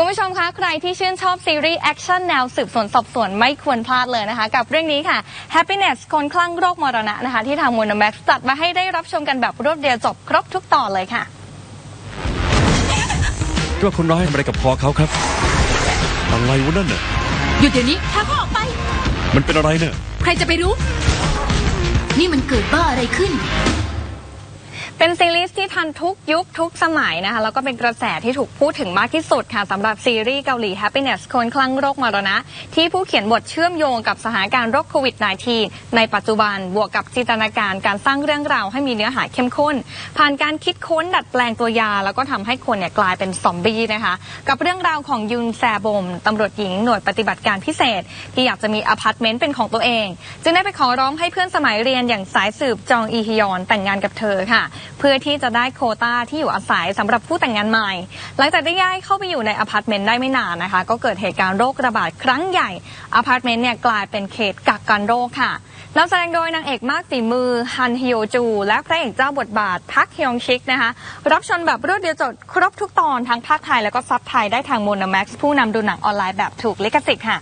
คุณผู้ชมคะ ใครที่ชื่นชอบซีรีส์แอคชั่นแนวสืบสวนสอบสวนไม่ควรพลาดเลยนะคะ กับเรื่องนี้ค่ะ Happiness คนคลั่งโรคมรณะนะคะ ที่ทางมูนแม็กซ์จัดมาให้ได้รับชมกันแบบรวดเดียวจบครบทุกตอนเลยค่ะว่าคนร้ายทำอะไรกับคอเขาครับ อะไรวะนั่นน่ะหยุดเดี๋ยวนี้พาเขาออกไป มันเป็นอะไรเนี่ยใครจะไปรู้ นี่มันเกิดบ้าอะไรขึ้น เป็นซีรีส์ที่ทันทุกยุคทุกสมัยนะคะแล้วก็เป็นกระแสที่ถูกพูดถึงมากที่สุดค่ะสำหรับซีรีส์เกาหลี Happiness คนคลั่งโรคมรณะ ที่ผู้เขียนบทเชื่อมโยงกับสถานการณ์โรคโควิด -19 ในปัจจุบันบวกกับจินตนาการการสร้างเรื่องราวให้มีเนื้อหาเข้มข้น ผ่านการคิดค้นดัดแปลงตัวยา แล้วก็ทำให้คนเนี่ยกลายเป็นซอมบี้นะคะกับเรื่องราวของยุนแซบมตำรวจหญิงหน่วยปฏิบัติการพิเศษ ที่อยากจะมีอพาร์ตเมนต์เป็นของตัวเอง จึงได้ไปขอร้องให้เพื่อนสมัยเรียนอย่างสายสืบจองอีฮยอนแต่งงานกับเธอค่ะเพื่อที่จะได้โคต้าที่อยู่อาศัยสำหรับผู้แต่งงานใหม่ หลังจากได้ย้ายเข้าไปอยู่ในอพาร์ตเมนต์ได้ไม่นานนะคะ ก็เกิดเหตุการณ์โรคระบาดครั้งใหญ่อพาร์ตเมนต์เนี่ยกลายเป็นเขตกักกันโรคค่ะนำแสดงโดยนางเอกมากฝีมือฮันฮิโอจู และพระเอกเจ้าบทบาทพักฮยองชิกนะคะ รับชมแบบรวดเดียวจบครบทุกตอนทั้งภาคไทยแล้วก็ซับไทยได้ทางโมโนแม็กซ์ผู้นำดูหนังออนไลน์แบบถูกลิขสิทธิ์ค่ะ